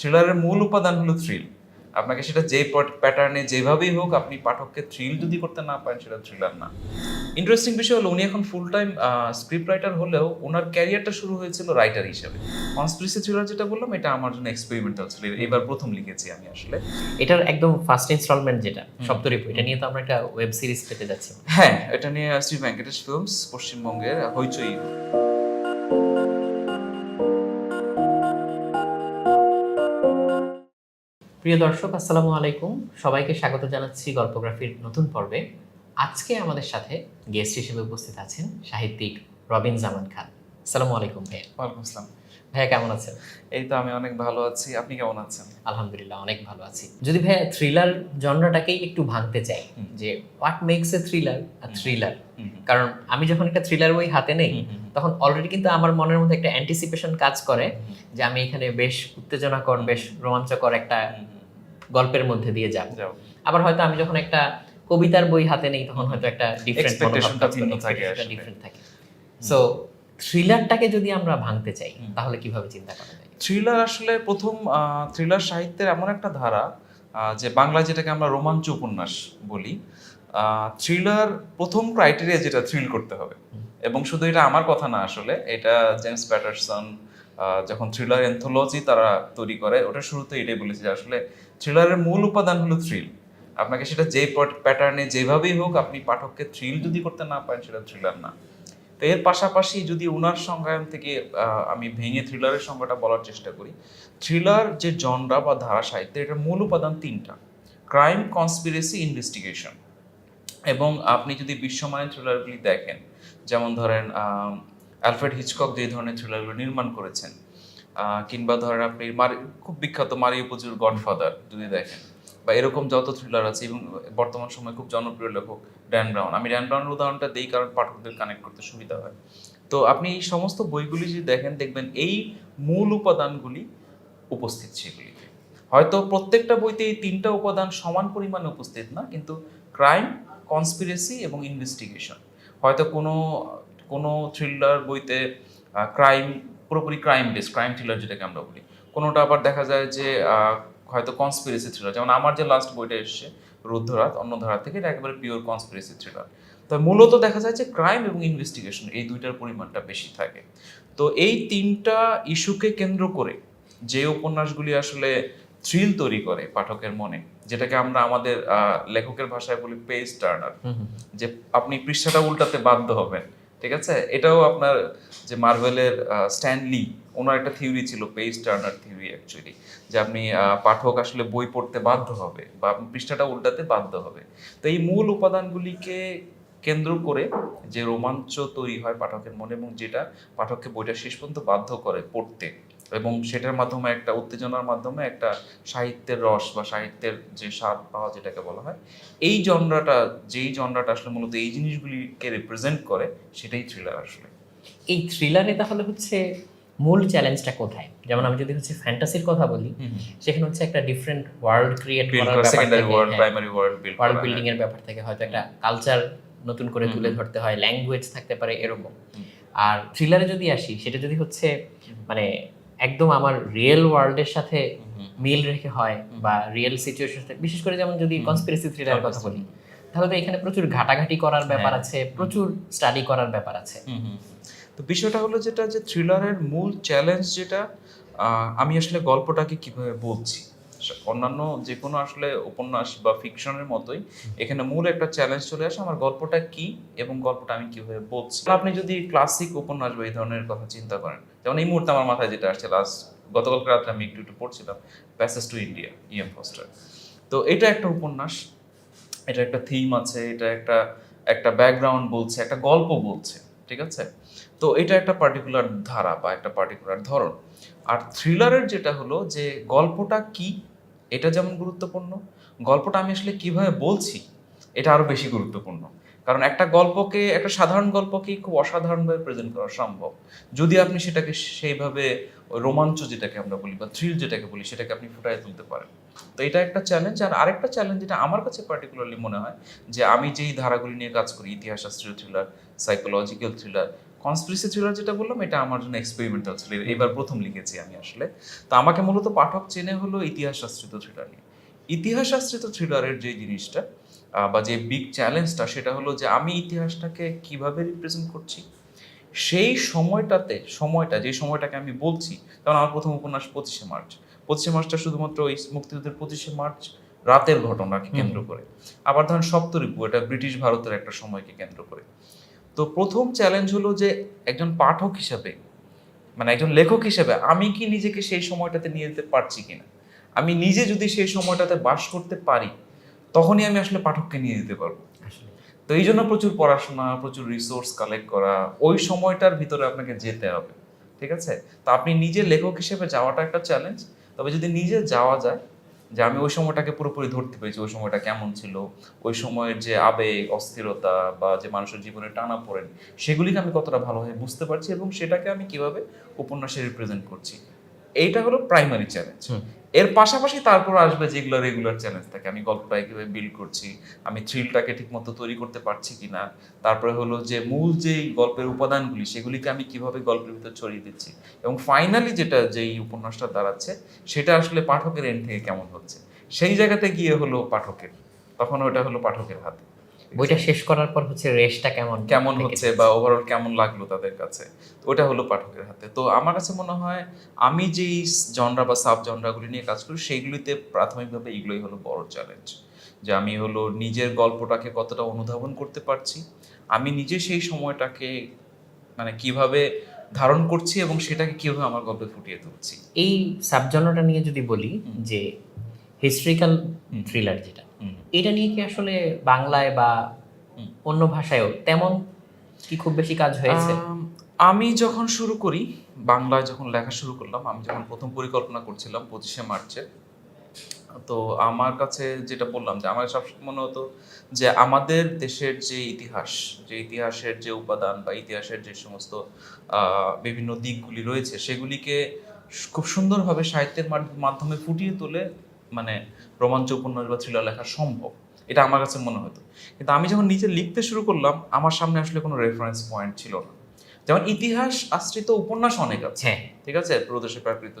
থ্রিলারের মূল উপাদান হলো থ্রিল আপনাকে সেটা যে প্যাটার্নে যেভাবেই হোক আপনি পাঠককে থ্রিল যদি করতে না পারেন সেটা থ্রিলার না। ইন্টারেস্টিং বিষয় হলো উনি এখন ফুল টাইম স্ক্রিপ্ট রাইটার হলেও ওনার ক্যারিয়ারটা শুরু হয়েছিল রাইটার হিসেবে। কনস্পিরেসি থ্রিলার যেটা বললাম এটা আমার জন্য এক্সপেরিমেন্টাল ছিল। এবার প্রথম লিখেছি আমি আসলে। এটার একদম ফার্স্ট ইনস্টলমেন্ট যেটা সপ্তরিপু এটা নিয়ে তো আমরা একটা ওয়েব সিরিজ পেতে যাচ্ছি। হ্যাঁ এটা নিয়ে শ্রী ভেঙ্কটেশ ফিল্মস পশ্চিমবঙ্গের হইচই। প্রিয় দর্শক আসসালামু আলাইকুম। সবাইকে স্বাগত জানাচ্ছি গল্পগ্রাফির নতুন পর্বে। আজকে আমাদের সাথে গেস্ট হিসেবে উপস্থিত আছেন সাহিত্যিক রবিন জামান খান। আসসালামু আলাইকুম ভাইয়া। ওয়ালাইকুম আসসালাম। ভাইয়া কেমন আছেন? এই তো আমি অনেক ভালো আছি। আপনি কেমন আছেন? আলহামদুলিল্লাহ অনেক ভালো আছি। যদি ভাইয়া থ্রিলার জনরাটাকেই একটু ভাঙতে চাই যে হোয়াট মেক্স এ থ্রিলার আর থ্রিলার। কারণ আমি যখন একটা থ্রিলার বই হাতে নেই তখন অলরেডি কিন্তু আমার মনের মধ্যে একটা অ্যান্টিসিপেশন কাজ করে যে আমি এখানে বেশ উত্তেজনাকর বেশ রোমাঞ্চকর একটা গল্পের মধ্যে দিয়ে যাব। আবার হয়তো আমি যখন একটা কবিতার বই হাতে নেই তখন হয়তো একটা ডিফারেন্ট থাকে সো থ্রিলারটাকে যদি আমরা ভাঙতে চাই তাহলে কীভাবে চিন্তা করা যায়? থ্রিলার আসলে প্রথম থ্রিলার সাহিত্যের এমন একটা ধারা যে বাংলা যেটাকে আমরা রোমাঞ্চ উপন্যাস বলি থ্রিলার প্রথম ক্রাইটেরিয়া যেটা থ্রিল করতে হবে। এবং শুধু এটা আমার কথা না আসলে, এটা জেমস প্যাটারসন যখন থ্রিলার এনথোলজি তারা তৈরি করে ওটা শুরুতে এটাই বলেছে যে আসলে থ্রিলারের মূল উপাদান হলো থ্রিল আপনাকে সেটা যে প্যাটার্নে যেভাবেই হোক আপনি পাঠককে থ্রিল যদি করতে না পারেন, সেটা থ্রিলার না। তো এর পাশাপাশি যদি উনার সংজ্ঞায়ন থেকে আমি ভেঙে থ্রিলারের সংজ্ঞাটা বলার চেষ্টা করি থ্রিলার যে জনরা বা ধারা সাহিত্য এটার মূল উপাদান তিনটা। ক্রাইম কনস্পিরেসি ইনভেস্টিগেশন এবং আপনি যদি বিশ্বমানের থ্রিলারগুলি দেখেন, যেমন ধরেন অ্যালফ্রেড হিচকক যে ধরনের থ্রিলারগুলো নির্মাণ করেছেন কিংবা ধরেন আপনি মারি, খুব বিখ্যাত মারিও পুজোর গডফাদার যদি দেখেন, বা এরকম যত থ্রিলার আছে, এবং বর্তমান সময়ে খুব জনপ্রিয় লেখক ড্যান ব্রাউন। আমি ড্যান ব্রাউনের উদাহরণটা দিই কারণ পাঠকদের কানেক্ট করতে সুবিধা হয়। তো আপনি এই সমস্ত বইগুলি যদি দেখেন, দেখবেন এই মূল উপাদানগুলি উপস্থিত সেগুলিতে। হয়তো প্রত্যেকটা বইতে এই তিনটা উপাদান সমান পরিমাণে উপস্থিত না, কিন্তু ক্রাইম কনস্পিরেসি এবং ইনভেস্টিগেশন হয়তো কোনো কোনো থ্রিলার বইতে ক্রাইম পুরোপুরি ক্রাইম বেস ক্রাইম থ্রিলার যেটাকে আমরা বলি। কোনোটা আবার দেখা যায় যে হয়তো কনস্পিরেসি থ্রিলার যেমন আমার যে লাস্ট বইটা এসছে, রুদ্ধরাত, অন্য ধারা থেকে এটা একেবারে পিওর কনস্পিরেসি থ্রিলার তো মূলত দেখা যায় যে ক্রাইম এবং ইনভেস্টিগেশন এই দুইটার পরিমাণটা বেশি থাকে। তো এই তিনটা ইস্যুকে কেন্দ্র করে যে উপন্যাসগুলি আসলে থ্রিল তৈরি করে পাঠকের মনে যেটাকে আমরা আমাদের লেখকের ভাষায় বলি পেজ টার্নার যে আপনি পৃষ্ঠাটা উল্টাতে বাধ্য হবেন ঠিক আছে? এটাও আপনার যে মার্ভেলের স্ট্যানলি ওনার একটা থিওরি ছিল পেজ টার্নার থিওরি অ্যাকচুয়ালি যে আপনি পাঠক আসলে বই পড়তে বাধ্য হবে বা আপনি পৃষ্ঠাটা উল্টাতে বাধ্য হবে। তো এই মূল উপাদানগুলিকে কেন্দ্র করে যে রোমাঞ্চ তৈরি হয় পাঠকের মনে এবং যেটা পাঠককে বইটা শেষ পর্যন্ত বাধ্য করে পড়তে এবং সেটার মাধ্যমে একটা উত্তেজনার মাধ্যমে একটা সাহিত্যের রস বা সাহিত্যের যে স্বাদ পাওয়া যেটাকে বলা হয় এই জনরাটা যেই জনরাটা আসলে মূলত এই জিনিসগুলিকে রিপ্রেজেন্ট করে সেটাই থ্রিলার আসলে। এই থ্রিলারে তাহলে হচ্ছে মূল চ্যালেঞ্জটা কোথায়? যেমন আমি যদি হচ্ছে ফ্যান্টাসির কথা বলি সেখানে হচ্ছে একটা ডিফারেন্ট ওয়ার্ল্ড ক্রিয়েট করার ব্যাপার world. Primary world build world building এর ব্যাপার থেকে হয়তো একটা কালচার নতুন করে তুলে ধরতে হয় ল্যাঙ্গুয়েজ থাকতে পারে এরকম। আর থ্রিলারে যদি আসি সেটা যদি হচ্ছে মানে একদম আমার রিয়েল ওয়ার্ল্ডের সাথে মিল রেখে হয় বা রিয়েল সিচুয়েশন বিশেষ করে যেমন যদি। কনস্পিরেসি থ্রিলার কথা বলি তাহলে তো এখানে প্রচুর ঘাটাঘাটি করার ব্যাপার হ্যাঁ। আছে প্রচুর স্টাডি করার ব্যাপার আছে। তো বিষয়টা হলো যেটা যে থ্রিলারের মূল চ্যালেঞ্জ যেটা আমি আসলে গল্পটাকে কীভাবে বলছি। অন্যান্য যে কোনো আসলে উপন্যাস বা ফিকশনের মতোই এখানে মূল একটা চ্যালেঞ্জ চলে আসে, আমার গল্পটা কি এবং গল্পটা আমি কীভাবে বলছি? আপনি যদি ক্লাসিক উপন্যাস বা এই ধরনের কথা চিন্তা করেন, যেমন এই মুহূর্তে আমার মাথায় যেটা আসছে লাস্ট গতকালকে রাত্রে আমি একটু একটু পড়ছিলাম passage to India E M Forster তো এটা একটা উপন্যাস, এটা একটা থিম আছে, এটা একটা একটা ব্যাকগ্রাউন্ড বলছে, একটা গল্প বলছে, ঠিক আছে? তো এটা একটা পার্টিকুলার ধারা বা একটা পার্টিকুলার ধরন। আর থ্রিলারের যেটা হলো যে গল্পটা কি এটা যেমন গুরুত্বপূর্ণ, গল্পটা আমি আসলে কীভাবে বলছি এটা আরও বেশি গুরুত্বপূর্ণ। কারণ একটা গল্পকে, একটা সাধারণ গল্পকেই খুব অসাধারণভাবে প্রেজেন্ট করা সম্ভব। যদি আপনি সেটাকে সেইভাবে রোমাঞ্চ যেটাকে আমরা বলি বা থ্রিল যেটাকে বলি, সেটাকে আপনি ফুটায় তুলতে পারেন। তো এটা একটা চ্যালেঞ্জ আর আরেকটা চ্যালেঞ্জ যেটা আমার কাছে পার্টিকুলারলি মনে হয় যে আমি যেই ধারাগুলি নিয়ে কাজ করি, ইতিহাস শাস্ত্রীয় thriller psychological thriller conspiracy thriller যেটা বললাম এটা আমার জন্য এক্সপেরিমেন্টাল ছিল এবার প্রথম লিখেছি আমি আসলে। তো আমাকে মূলত পাঠক চেনে হলো ইতিহাস আশ্রিত থ্রিলার নিয়ে। ইতিহাস আশ্রিত থ্রিলারের যে জিনিসটা বা যে বিগ চ্যালেঞ্জটা সেটা হলো যে আমি ইতিহাসটাকে কীভাবে রিপ্রেজেন্ট করছি? সেই সময়টাতে সময়টা যে সময়টাকে আমি বলছি কারণ আমার প্রথম উপন্যাস পঁচিশে মার্চ। পঁচিশে মার্চটা শুধুমাত্র ওই মুক্তিযুদ্ধের পঁচিশে মার্চ রাতের ঘটনাকে কেন্দ্র করে। আবার ধরেন সপ্তরিপু এটা ব্রিটিশ ভারতের একটা সময়কে কেন্দ্র করে। তো প্রথম চ্যালেঞ্জ হলো যে একজন পাঠক হিসাবে মানে একজন লেখক হিসেবে আমি কি নিজেকে সেই সময়টাতে নিয়ে যেতে পারছি কিনা? আমি নিজে যদি সেই সময়টাতে বাস করতে পারি তখনই আমি আসলে পাঠককে নিয়ে যেতে পারব। আসলে। তো এই জন্য প্রচুর পড়াশোনা প্রচুর রিসোর্স কালেক্ট করা ওই সময়টার ভিতরে আপনাকে যেতে হবে ঠিক আছে? তো আপনি নিজে লেখক হিসেবে যাওয়াটা একটা চ্যালেঞ্জ তবে যদি নিজে যাওয়া যায় যে আমি ওই সময়টাকে পুরোপুরি ধরতে পেরেছি, ওই সময়টা কেমন ছিল, ওই সময়ের যে আবেগ, অস্থিরতা বা যে মানুষের জীবনে টানা পড়েন, সেগুলিকে আমি কতটা ভালোভাবে বুঝতে পারছি এবং সেটাকে আমি কীভাবে উপন্যাসে রিপ্রেজেন্ট করছি। এইটা হলো প্রাইমারি চ্যালেঞ্জ এর পাশাপাশি তারপর আসবে যেগুলো রেগুলার চ্যালেঞ্জ থাকে। আমি গল্পটাকে কীভাবে বিল্ড করছি আমি থ্রিলটাকে ঠিকমতো তৈরি করতে পারছি কিনা। তারপরে হলো যে মূল যে গল্পের উপাদানগুলি সেগুলিকে আমি কীভাবে গল্পের ভিতর ছড়িয়ে দিচ্ছি। এবং ফাইনালি যেটা যেই উপন্যাসটা দাঁড়াচ্ছে সেটা আসলে পাঠকের এন্ড থেকে কেমন হচ্ছে। সেই জায়গাতে গিয়ে হলো পাঠকের তখন ওটা হলো পাঠকের হাতে। বইটা শেষ করার পর হচ্ছে রেশটা কেমন কেমন? হচ্ছে বা ওভারঅল কেমন লাগল তাদের কাছে? তো ওটা হলো পাঠকের হাতে। তো আমার কাছে মনে হয় আমি যেই জনরা বা সাব জনরাগুলি নিয়ে কাজ করি সেইগুলিতে প্রাথমিকভাবে এগুলোই হলো বড় চ্যালেঞ্জ যে আমি হলো নিজের গল্পটাকে কতটা অনুধাবন করতে পারছি আমি নিজে সেই সময়টাকে মানে কীভাবে ধারণ করছি এবং সেটাকে কীভাবে আমার গল্পে ফুটিয়ে তুলছি। এই সাবজনটা নিয়ে যদি বলি যে হিস্ট্রিক্যাল থ্রিলার যেটা। এটা নিয়ে কি আসলে বাংলায় বা অন্য ভাষায়ও তেমন কি খুব বেশি কাজ হয়েছে? আমি যখন শুরু করি বাংলায় যখন লেখা শুরু করলাম আমি যখন প্রথম পরিকল্পনা করছিলাম পঁচিশে মার্চে তো আমার কাছে যেটা বললাম যে আমার সবসময় মনে হতো যে আমাদের দেশের যে ইতিহাস যে ইতিহাসের যে উপাদান বা ইতিহাসের যে সমস্ত আহ, বিভিন্ন দিকগুলি রয়েছে সেগুলিকে খুব সুন্দরভাবে সাহিত্যের মাধ- মাধ্যমে ফুটিয়ে তুলে মানে রোমাঞ্চ উপন্যাস বা থ্রিলার লেখা সম্ভব। এটা আমার কাছে মনে হতো। কিন্তু আমি যখন নিজে লিখতে শুরু করলাম আমার সামনে আসলে কোনো রেফারেন্স পয়েন্ট ছিল না। যেমন ইতিহাস আশ্রিত উপন্যাস অনেক আছে। হ্যাঁ। ঠিক আছে? প্রদেশে প্রাকৃত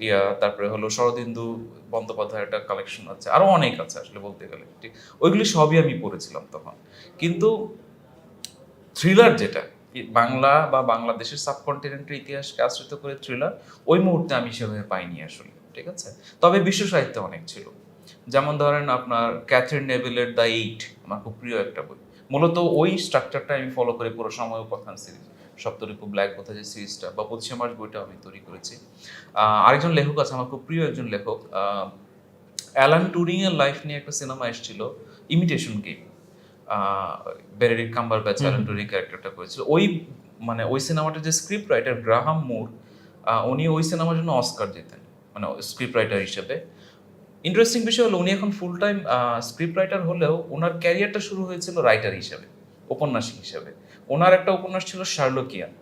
ইয়া তারপরে হলো শরদিন্দু বন্দ্যোপাধ্যায়ের একটা কালেকশন আছে। আরও অনেক আছে আসলে বলতে গেলে। ঠিক? ওইগুলি সবই আমি পড়েছিলাম তখন। কিন্তু থ্রিলার যেটা বাংলা বা বাংলাদেশের সাবকন্টিনেন্টের ইতিহাসকে আশ্রিত করে থ্রিলার ওই মুহূর্তে আমি সেভাবে পাইনি আসলে। ঠিক আছে? তবে বিশ্ব সাহিত্যে অনেক ছিল। যেমন ধরেন আপনার ক্যাথরিন নেভেলের দ্য এইট আমার খুব প্রিয় একটা বই। মূলত ওই স্ট্রাকচারটা আমি ফলো করে পুরো সময় উপাখ্যান সিরিজ সপ্তরিপু ব্ল্যাক বোথা যে সিরিজটা বা পঁচিশে মার্চ বইটা আমি তৈরি করেছি। আরেকজন লেখক আছে আমার খুব প্রিয় একজন লেখক। অ্যালান টুরিং এর লাইফ নিয়ে একটা সিনেমা এসেছিল imitation game Benedict Cumberbatch Alan Turing ক্যারেক্টারটা করেছিল। ওই মানে ওই সিনেমাটার যে স্ক্রিপ্ট রাইটার গ্রাহাম মুর উনি ওই সিনেমার জন্য অস্কার জেতেন। মানে স্ক্রিপ্ট রাইটার হিসেবে। ইন্টারেস্টিং বিষয় হলো উনি এখন ফুল টাইম স্ক্রিপ্ট রাইটার হলেও ওনার ক্যারিয়ারটা শুরু হয়েছিল রাইটার হিসেবে উপন্যাসিক হিসেবে। ওনার একটা উপন্যাস ছিল শার্লকিয়ান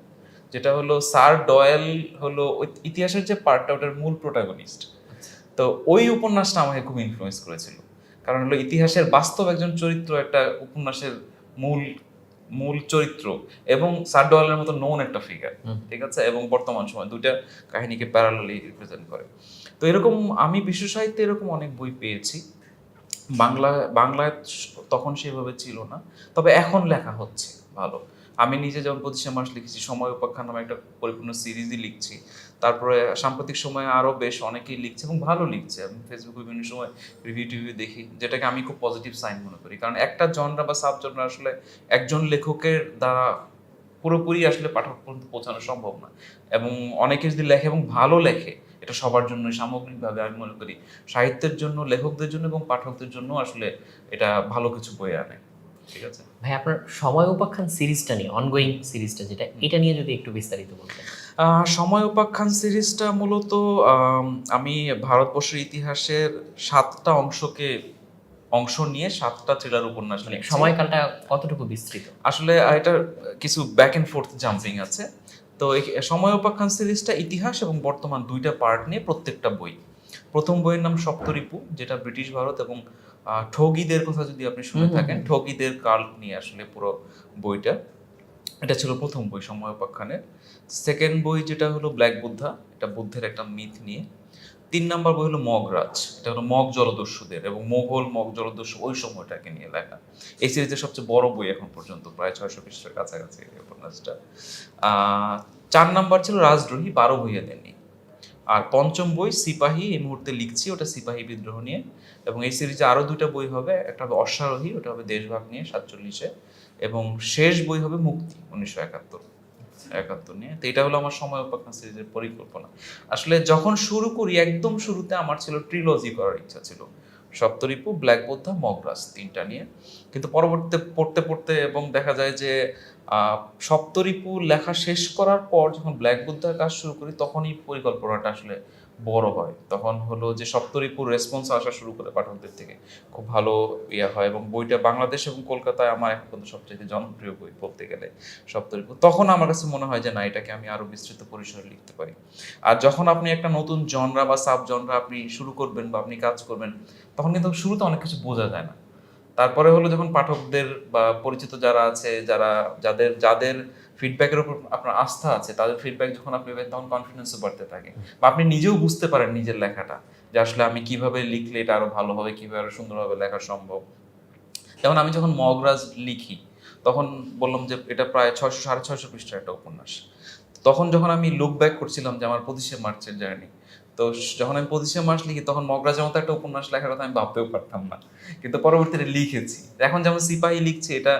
যেটা হলো সার ডয়েল হলো ইতিহাসের যে পার্টটা ওটার মূল প্রোটাগনিস্ট তো ওই উপন্যাসটা আমাকে খুব ইনফ্লুয়েন্স করেছিল। কারণ হলো ইতিহাসের বাস্তব একজন চরিত্র একটা উপন্যাসের মূল মূল চরিত্র এবং সার ডোয়ালের মতো নোন একটা ফিগার ঠিক আছে? এবং বর্তমান সময় দুইটা কাহিনীকে প্যারালালি রিপ্রেজেন্ট করে। তো এরকম আমি বিশ্ব সাহিত্যে এরকম অনেক বই পেয়েছি। বাংলা বাংলায় তখন সেভাবে ছিল না। তবে এখন লেখা হচ্ছে ভালো। আমি নিজে যেমন পঁচিশে মাস লিখেছি, সময় উপাখ্যান নামে একটা পরিপূর্ণ সিরিজই লিখছি। তারপরে সাম্প্রতিক সময়ে আরও বেশ অনেকেই লিখছে এবং ভালো লিখছে। আমি ফেসবুকে বিভিন্ন সময় রিভিউ টিভিউ দেখি, যেটাকে আমি খুব পজিটিভ সাইন মনে করি। কারণ একটা জনরা বা সাব জনরা আসলে একজন লেখকের দ্বারা পুরোপুরি আসলে পাঠক পর্যন্ত পৌঁছানো সম্ভব না। এবং অনেকে যদি লেখে এবং ভালো লেখে, এটা সবার জন্য সামগ্রিকভাবে আমি মনে করি, সাহিত্যের জন্য, লেখকদের জন্য এবং পাঠকদের জন্য আসলে এটা ভালো কিছু বয়ে আনে। ঠিক আছে? ভাই আপনার সময় উপাখ্যান সিরিজটা নিয়ে অনগোয়িং সিরিজটা যেটা এটা নিয়ে যদি একটু বিস্তারিত বলতেন। সময় উপাখ্যান সিরিজটা মূলত আমি ভারতবর্ষের ইতিহাসের সাতটা অংশকে অংশ নিয়ে সাতটা থ্রিলার উপন্যাস মানে সময়কালটা কতটুকু বিস্তৃত? আসলে এটা কিছু ব্যাক এন্ড ফোর্থ জাম্পিং আছে। তো সময় উপাখ্যান সিরিজটা ইতিহাস এবং বর্তমান দুইটা পার্ট নিয়ে প্রত্যেকটা বই। প্রথম বইয়ের নাম সপ্তরিপু যেটা ব্রিটিশ ভারত এবং ঠগীদের কথা যদি আপনি শুনে থাকেন ঠগিদের কাল নিয়ে আসলে পুরো বইটা এটা ছিল প্রথম বই সময় উপাখ্যানের সেকেন্ড বই যেটা হলো ব্ল্যাক বুদ্ধা এটা বুদ্ধের একটা মিথ নিয়ে। তিন নম্বর বই হলো মগরাজ এটা হলো মগ জলদস্যুদের এবং মোগল মগ জলদস্যু ওই সময়টাকে নিয়ে লেখা। এই সিরিজের সবচেয়ে বড় বই এখন পর্যন্ত প্রায় ছয়শো পৃষ্ঠার কাছাকাছি এই উপন্যাসটা। আহ, চার নাম্বার ছিল রাজদ্রোহী বারো ভূইয়াদের নিয়ে। আর পঞ্চম বই সিপাহী, এই মুহূর্তে লিখছি, ওটা সিপাহী বিদ্রোহ নিয়ে। এবং এই সিরিজে আরও দুটো বই হবে, একটা হবে অশ্বারোহী, ওটা হবে দেশভাগ নিয়ে, সাতচল্লিশে। এবং শেষ বই হবে মুক্তি, উনিশশো একাত্তর। একাত্তর নিয়ে। তো এটা হলো আমার সময় উপাখ্যান সিরিজের পরিকল্পনা। আসলে যখন শুরু করি, একদম শুরুতে আমার ছিল ট্রিলজি করার ইচ্ছা ছিল। সপ্তরিপু, ব্ল্যাক বোদ্ধা, মগরাজ, তিনটা নিয়ে। কিন্তু পরবর্তীতে পড়তে পড়তে এবং দেখা যায় যে সপ্তরিপু লেখা শেষ করার পর যখন ব্ল্যাক বুদ্ধার কাজ শুরু করি, তখনই পরিকল্পনাটা আসলে বড় হয়। তখন হলো যে সপ্তরিপুর রেসপন্স আসা শুরু করে পাঠকদের থেকে। খুব ভালো ইয়ে হয় এবং বইটা বাংলাদেশ এবং কলকাতায় আমার এখন পর্যন্ত সবচেয়ে জনপ্রিয় বই বলতে গেলে সপ্তরিপু। তখন আমার কাছে মনে হয় যে না, এটাকে আমি আরও বিস্তৃত পরিসরে লিখতে পারি। আর যখন আপনি একটা নতুন জনরা বা সাব জনরা আপনি শুরু করবেন বা আপনি কাজ করবেন, তখন কিন্তু শুরুতে অনেক কিছু বোঝা যায় না। তারপরে হলো যখন পাঠকদের বা পরিচিত যারা আছে, যারা, যাদের যাদের ফিডব্যাকের উপর আপনার আস্থা আছে, তাদের ফিডব্যাক যখন আপনি পাবেন, তখন কনফিডেন্সও বাড়তে থাকে। বা আপনি নিজেও বুঝতে পারেন নিজের লেখাটা, যে আসলে আমি কীভাবে লিখলে এটা আরও ভালো হবে, কীভাবে আরও সুন্দরভাবে লেখা সম্ভব। যেমন আমি যখন মগরাজ লিখি, তখন বললাম যে এটা প্রায় ছয়শো, সাড়ে ছয়শো পৃষ্ঠার একটা উপন্যাস। তখন যখন আমি লুক ব্যাক করছিলাম যে আমার পঁচিশে মার্চের জার্নি তো যখন আমি পঁচিশে মার্চ লিখি, তখন মগরাজের মতো একটা উপন্যাস লেখার কথা আমি ভাবতেও পারতাম না। কিন্তু পরবর্তীতে লিখেছি। এখন যেমন সিপাহী লিখছি, এটা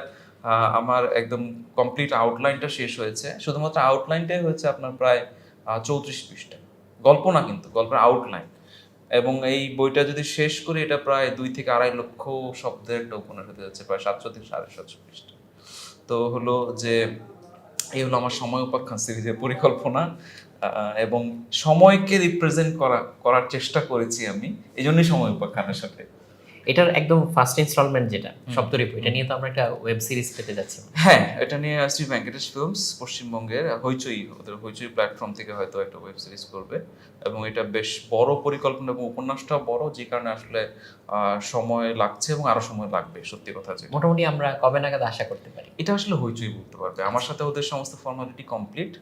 আমার একদম কমপ্লিট আউটলাইনটা শেষ হয়েছে। শুধুমাত্র আউটলাইনটাই হয়েছে আপনার প্রায় চৌত্রিশ পৃষ্ঠা। গল্প না কিন্তু, গল্পের আউটলাইন এবং এই বইটা যদি শেষ করি, এটা প্রায় দুই থেকে আড়াই লক্ষ শব্দের একটা উপন্যাস হতে যাচ্ছে, প্রায় সাতশো থেকে সাড়ে সাতশো পৃষ্ঠা। তো হলো যে, এই হলো আমার সময় উপাখ্যান সিরিজের পরিকল্পনা। এবং সময়কে রিপ্রেজেন্ট করা করার চেষ্টা করেছি আমি। এই জন্যই সময় উপাখ্যানের সাথে। এটার একদম ফার্স্ট ইনস্টলমেন্ট যেটা সপ্তরিপু এটা নিয়ে তো আমরা একটা ওয়েব সিরিজ পেতে যাচ্ছি। হ্যাঁ এটা নিয়ে শ্রী ভেঙ্কটেশ ফিল্মস পশ্চিমবঙ্গের হইচই ওদের হইচই প্ল্যাটফর্ম থেকে হয়তো একটা ওয়েব সিরিজ করবে। এবং এটা বেশ বড় পরিকল্পনা এবং উপন্যাসটাও বড় যে কারণে আসলে সময় লাগছে এবং আরও সময় লাগবে সত্যি কথা যে মোটামুটি আমরা কবে নাগাদ আশা করতে পারি। এটা আসলে হইচই বলতে পারবে। আমার সাথে ওদের সমস্ত ফর্মালিটি কমপ্লিট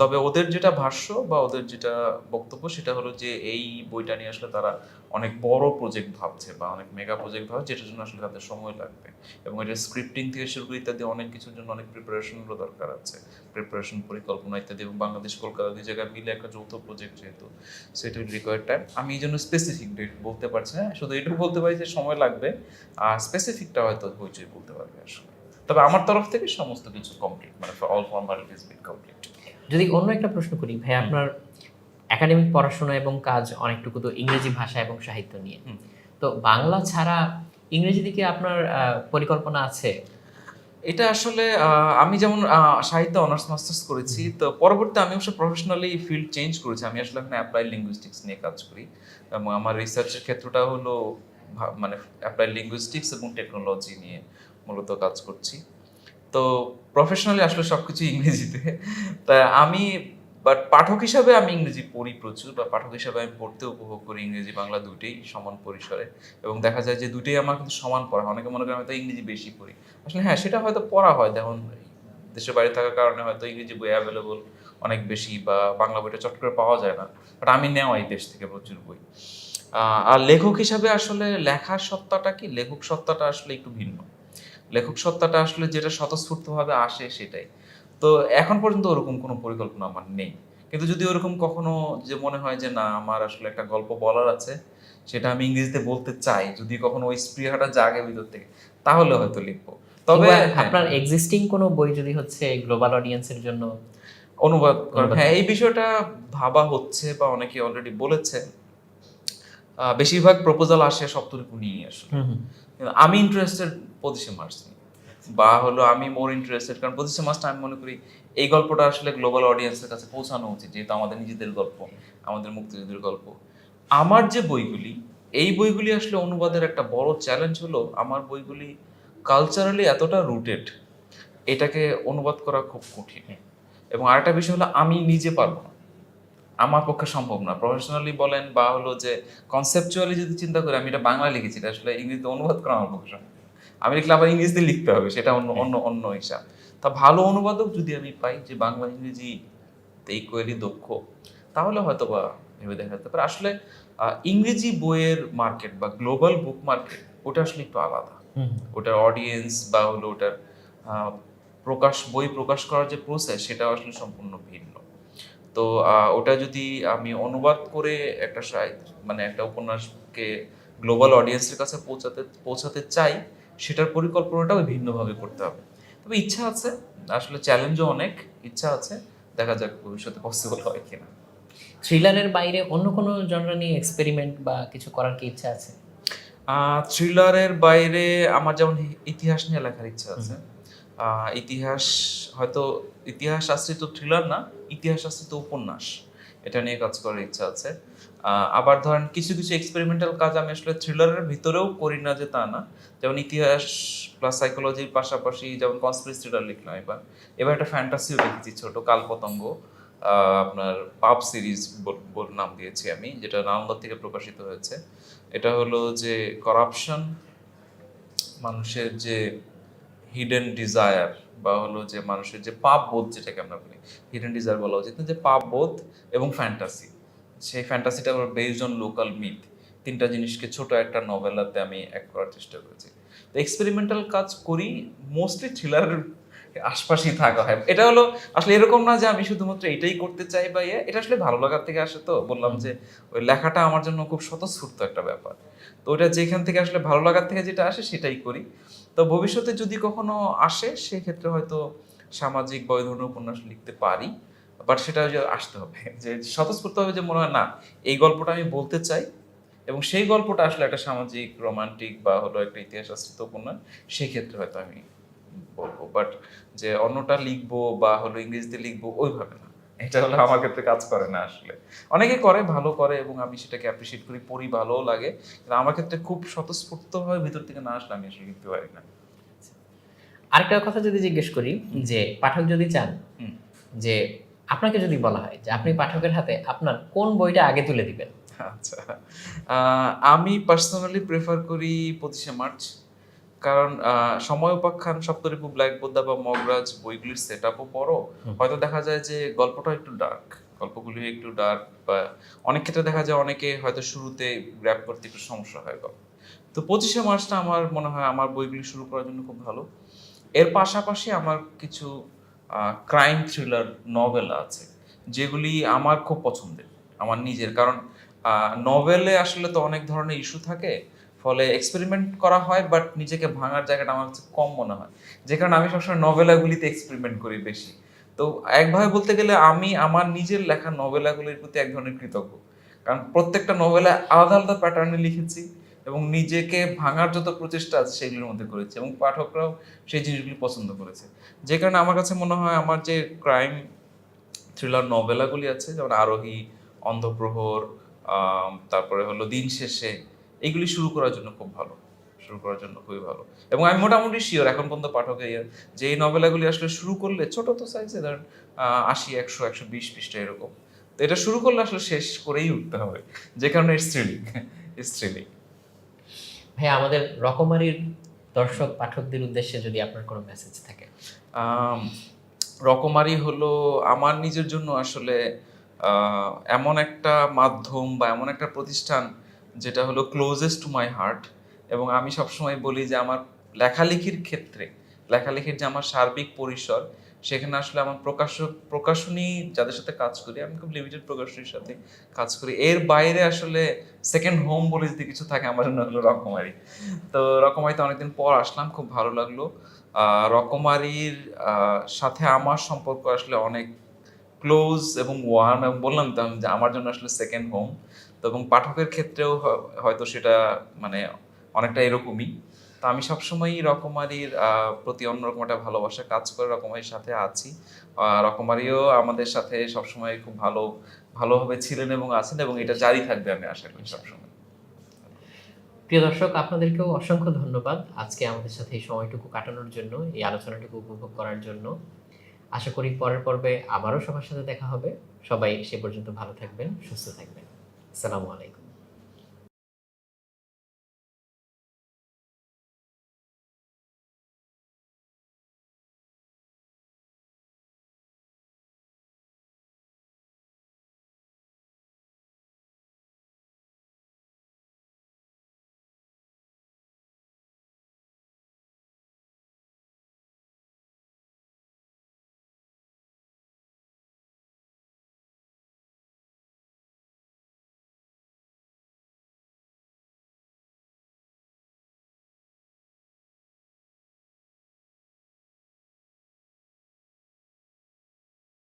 তবে ওদের যেটা ভাষ্য বা ওদের যেটা বক্তব্য সেটা হলো যে এই বইটা নিয়ে আসলে তারা অনেক বড় প্রজেক্ট ভাবছে বা অনেক মেগা প্রজেক্ট ভাবছে, যেটার জন্য আসলে তাদের সময় লাগবে। এবং এটা স্ক্রিপ্টিং থেকে শুরু করে ইত্যাদি অনেক কিছুর জন্য অনেক প্রিপারেশনেরও দরকার আছে। প্রিপারেশন পরিকল্পনা ইত্যাদি এবং বাংলাদেশ, কলকাতা দুই জায়গায় মিলে একটা যৌথ প্রজেক্ট যেহেতু, সেটা রিকোয়ার টাইম আমি এই জন্য স্পেসিফিক ডেট বলতে পারছি না, শুধু এটুকু বলতে পারি যে সময় লাগবে। আর স্পেসিফিকটা হয়তো হইচই বলতে পারবে আসলে। তবে আমার তরফ থেকে সমস্ত কিছু কমপ্লিট মানে অল ফর্মালিটিস বিট কমপ্লিট যদি অন্য একটা প্রশ্ন করি ভাই আপনার একাডেমিক পড়াশোনা এবং কাজ অনেকটুকু তো ইংরেজি ভাষা এবং সাহিত্য নিয়ে। তো বাংলা ছাড়া ইংরেজি দিকে আপনার পরিকল্পনা আছে? এটা আসলে আমি যেমন সাহিত্য অনার্স মাস্টার্স করেছি তো পরবর্তী আমি অবশ্য প্রফেশনালি ফিল্ড চেঞ্জ করেছি। আমি আসলে এখন অ্যাপ্লাইড লিঙ্গুইস্টিক্স নিয়ে কাজ করি। এবং আমার রিসার্চের ক্ষেত্রটা হলো মানে অ্যাপ্লাই লিঙ্গুইস্টিক্স এবং টেকনোলজি নিয়ে মূলত কাজ করছি। তো প্রফেশনালি আসলে সব কিছু ইংরেজিতে। তা আমি বাট পাঠক হিসাবে আমি ইংরেজি পড়ি প্রচুর, বা পাঠক হিসাবে আমি পড়তে উপভোগ করি ইংরেজি, বাংলা দুইটাই সমান পরিসরে। এবং দেখা যায় যে দুইটাই আমার কিন্তু সমান পড়া হয়। অনেকে মনে করেন আমি তো ইংরেজি বেশি পড়ি। আসলে হ্যাঁ সেটা হয়তো পড়া হয়। যেমন দেশের বাইরে থাকার কারণে হয়তো ইংরেজি বই অ্যাভেলেবল অনেক বেশি, বা বাংলা বইটা চট করে পাওয়া যায় না। বাট আমি নেওয়া এই দেশ থেকে প্রচুর বই। আর লেখক হিসাবে আসলে লেখার সত্তাটা কি? লেখক সত্তাটা আসলে একটু ভিন্ন। লেখক সত্তাটা আসলে যেটা স্বতঃস্ফূর্তভাবে আসে সেটাই। তো এখন পর্যন্ত ওরকম কোনো পরিকল্পনা আমার নেই। কিন্তু যদি ওরকম কখনো যে মনে হয় যে না আমার আসলে একটা গল্প বলার আছে সেটা আমি ইংরেজিতে বলতে চাই যদি কখনো ওই স্পৃহাটা জাগে ভিতর থেকে তাহলে হয়তো লিখব। তবে হ্যাঁ, আপনার এক্সিস্টিং কোনো বই যদি হচ্ছে গ্লোবাল অডিয়েন্সের জন্য অনুবাদ করা হ্যাঁ এই বিষয়টা ভাবা হচ্ছে বা অনেকে অলরেডি বলেছে বেশিরভাগ প্রপোজাল আসে সপ্তরিপু নিয়ে আসলে। আমি ইন্টারেস্টেড পঁচিশে মার্চ বা হলো আমি মোর ইন্টারেস্টেড কারণ পঁচিশে মার্চটা আমি মনে করি এই গল্পটা আসলে গ্লোবাল অডিয়েন্সের কাছে পৌঁছানো উচিত, যেহেতু আমাদের নিজেদের গল্প, আমাদের মুক্তিযুদ্ধের গল্প। আমার যে বইগুলি, এই বইগুলি আসলে অনুবাদের একটা বড় চ্যালেঞ্জ হলো আমার বইগুলি কালচারালি এতটা রুটেড এটাকে অনুবাদ করা খুব কঠিন। এবং আরেকটা বিষয় হলো আমি নিজে পারব না। আমার পক্ষে সম্ভব না। প্রফেশনালি বলেন বা হলো যে কনসেপচুয়ালি যদি চিন্তা করি, আমি এটা বাংলা লিখেছি, এটা আসলে ইংরেজিতে অনুবাদ করা আমার পক্ষে সম্ভব। আমি লিখলে আবার ইংরেজিতে লিখতে হবে সেটা অন্য অন্য অন্য হিসাব। তা ভালো অনুবাদক যদি আমি পাই যে বাংলা ইংরেজি এই কোয়েলি দক্ষ তাহলে হয়তো বা ভেবে দেখা যেতে পারে। আসলে ইংরেজি বইয়ের মার্কেট বা গ্লোবাল বুক মার্কেট ওটা আসলে একটু আলাদা। ওটার অডিয়েন্স বা হলো ওটার প্রকাশ বই প্রকাশ করার যে প্রসেস সেটা আসলে সম্পূর্ণ ভিন্ন। তো ওটা যদি আমি অনুবাদ করে একটা মানে একটা উপন্যাসকে গ্লোবাল অডিয়েন্সের কাছে পৌঁছাতে পৌঁছাতে চাই সেটার পরিকল্পনাটাও ভিন্নভাবে করতে হবে। তবে ইচ্ছা আছে আসলে চ্যালেঞ্জও অনেক ইচ্ছা আছে দেখা যাক ভবিষ্যতে পসিবল হয় কিনা। থ্রিলারের বাইরে অন্য কোনো জনরা নিয়ে এক্সপেরিমেন্ট বা কিছু করার কি ইচ্ছা আছে? থ্রিলারের বাইরে আমার যেমন ইতিহাস নিয়ে লেখার ইচ্ছা আছে। ইতিহাস হয়তো ইতিহাস আশ্রিত থ্রিলার না ইতিহাস আশ্রিত উপন্যাস এটা নিয়ে কাজ করার ইচ্ছা আছে। আবার ধরেন কিছু কিছু এক্সপেরিমেন্টাল কাজ আমি আসলে থ্রিলারের ভিতরেও করি না যে তা না যেমন ইতিহাস প্লাস সাইকোলজির পাশাপাশি যেমন কনস্পিরেসি লিখলাম এবার। এবার একটা ফ্যান্টাসিও লিখেছি ছোট কালপতঙ্গ আপনার পাপ সিরিজ নাম দিয়েছি আমি, যেটা নালন্দা থেকে প্রকাশিত হয়েছে। এটা হলো যে করাপশন মানুষের যে হিডেন ডিজায়ার বা হলো যে মানুষের যে পাপ বোধ, যেটাকে আমরা বলি হিডেন ডিজায়ার বলা উচিত যে পাপ বোধ এবং ফ্যান্টাসি সেই ফ্যান্টাসিটা আমরা বেসড অন লোকাল মিথ তিনটা জিনিসকে ছোট একটা নভেলাতে আমি এক করার চেষ্টা করেছি। তো এক্সপেরিমেন্টাল কাজ করি মোস্টলি থ্রিলারের আশপাশেই থাকা হয়। এটা হলো আসলে এরকম না যে আমি শুধুমাত্র এটাই করতে চাই বা ইয়ে এটা আসলে ভালো লাগার থেকে আসে তো। বললাম যে ওই লেখাটা আমার জন্য খুব স্বতঃস্ফূর্ত একটা ব্যাপার। তো ওটা যেখান থেকে আসলে ভালো লাগার থেকে যেটা আসে সেটাই করি। তো ভবিষ্যতে যদি কখনো আসে সেক্ষেত্রে হয়তো সামাজিক বা ওই ধরনের উপন্যাস লিখতে পারি। বাট সেটা আসতে হবে। যে স্বতঃস্ফূর্ত হবে যে মনে হয় না এই গল্পটা আমি বলতে চাই। এবং সেই গল্পটা আসলে একটা সামাজিক রোমান্টিক বা হলো একটা ইতিহাস আশ্রিত উপন্যাস সেক্ষেত্রে হয়তো আমি বলব। বাট যে অন্যটা লিখব বা হলো ইংরেজিতে লিখব ওইভাবে না। এটা হলো আমার ক্ষেত্রে কাজ করে না আসলে। অনেকে করে ভালো করে এবং আমি সেটাকে অ্যাপ্রিসিয়েট করি পড়ি ভালোও লাগে। কিন্তু আমার ক্ষেত্রে খুব স্বতঃস্ফূর্তভাবে ভিতর থেকে না আসলে আমি আসলে লিখতে পারি না। আরেকটা কথা যদি জিজ্ঞেস করি যে পাঠক যদি চান। যে আপনাকে যদি বলা হয় যে আপনি পাঠকের হাতে আপনার কোন বইটা আগে তুলে দিবেন? আচ্ছা। আমি পার্সোনালি প্রেফার করি পঁচিশে মার্চ। কারণ সময় উপাখ্যান সপ্তরিপু ব্ল্যাক বোদ্দা বা মগরাজ বইগুলির সেট আপও পড়ো হুম। হয়তো দেখা যায় যে গল্পটা একটু ডার্ক গল্পগুলি একটু ডার্ক বা অনেক ক্ষেত্রে দেখা যায় অনেকে হয়তো শুরুতে গ্র্যাপ করতে একটু সমস্যা হয় গল্প। তো পঁচিশে মার্চটা আমার মনে হয় আমার বইগুলি শুরু করার জন্য খুব ভালো। এর পাশাপাশি আমার কিছু ক্রাইম থ্রিলার নভেল আছে যেগুলি আমার খুব পছন্দের আমার নিজের। কারণ নভেলে আসলে তো অনেক ধরনের ইস্যু থাকে, ফলে এক্সপেরিমেন্ট করা হয় বাট নিজেকে ভাঙার জায়গাটা আমার কাছে কম মনে হয়। যে কারণে আমি সবসময় নভেলাগুলিতে এক্সপেরিমেন্ট করি বেশি। তো একভাবে বলতে গেলে আমি আমার নিজের লেখা নভেলাগুলির প্রতি এক ধরনের কৃতজ্ঞ। কারণ প্রত্যেকটা নভেলা আলাদা আলাদা প্যাটার্নে লিখেছি এবং নিজেকে ভাঙার যত প্রচেষ্টা আছে সেগুলোর মধ্যে করেছি এবং পাঠকরাও সেই জিনিসগুলি পছন্দ করেছে। যে কারণে আমার কাছে মনে হয় আমার যে ক্রাইম থ্রিলার নভেলাগুলি আছে, যেমন আরোহী, অন্ধপ্রহর তারপরে হলো দিন শেষে এইগুলি শুরু করার জন্য খুব ভালো। শুরু করার জন্য খুবই ভালো। এবং আমি মোটামুটি শিওর এখন পর্যন্ত পাঠকে যে এই নভেলাগুলি আসলে শুরু করলে ছোট তো সাইজে ধরেন আশি একশো একশো বিশ পৃষ্ঠা এরকম। তো এটা শুরু করলে আসলে শেষ করেই উঠতে হবে। যে কারণে স্ত্রীলিং স্ত্রীলিং ভাই আমাদের রকমারির দর্শক পাঠকদের উদ্দেশ্যে যদি আপনার কোনো মেসেজ থাকে। রকমারি হলো আমার নিজের জন্য আসলে এমন একটা মাধ্যম বা এমন একটা প্রতিষ্ঠান যেটা হলো ক্লোজেস্ট টু মাই হার্ট এবং আমি সবসময় বলি যে আমার লেখালেখির ক্ষেত্রে, লেখালেখির যে আমার সার্বিক পরিসর, সেখানে আসলে আমার প্রকাশক প্রকাশনী যাদের সাথে কাজ করি, আমি খুব লিমিটেড প্রকাশনীর সাথে কাজ করি। এর বাইরে আসলে সেকেন্ড হোম বলে যদি কিছু থাকে, আমার জন্য হলো রকমারি। তো রকমারিতে অনেকদিন পর আসলাম, খুব ভালো লাগল। রকমারির সাথে আমার সম্পর্ক আসলে অনেক ক্লোজ এবং ওয়ার্ম এবং বললাম তো যে আমার জন্য আসলে সেকেন্ড হোম তো এবং পাঠকের ক্ষেত্রেও হয়তো সেটা মানে অনেকটা এরকমই। তো আমি সবসময়ই রকমারির প্রতি অন্যরকম একটা ভালোবাসা কাজ করে রকমারির সাথে আছি। রকমারিও আমাদের সাথে সবসময় খুব ভালো ভালোভাবে ছিলেন এবং আছেন এবং এটা জারি থাকবে আমি আশা করি সবসময়। প্রিয় দর্শক আপনাদেরকেও অসংখ্য ধন্যবাদ আজকে আমাদের সাথে এই সময়টুকু কাটানোর জন্য এই আলোচনাটুকু উপভোগ করার জন্য। আশা করি পরের পর্বে আবারও সবার সাথে দেখা হবে। সবাই সে পর্যন্ত ভালো থাকবেন, সুস্থ থাকবেন। আসসালামু আলাইকুম।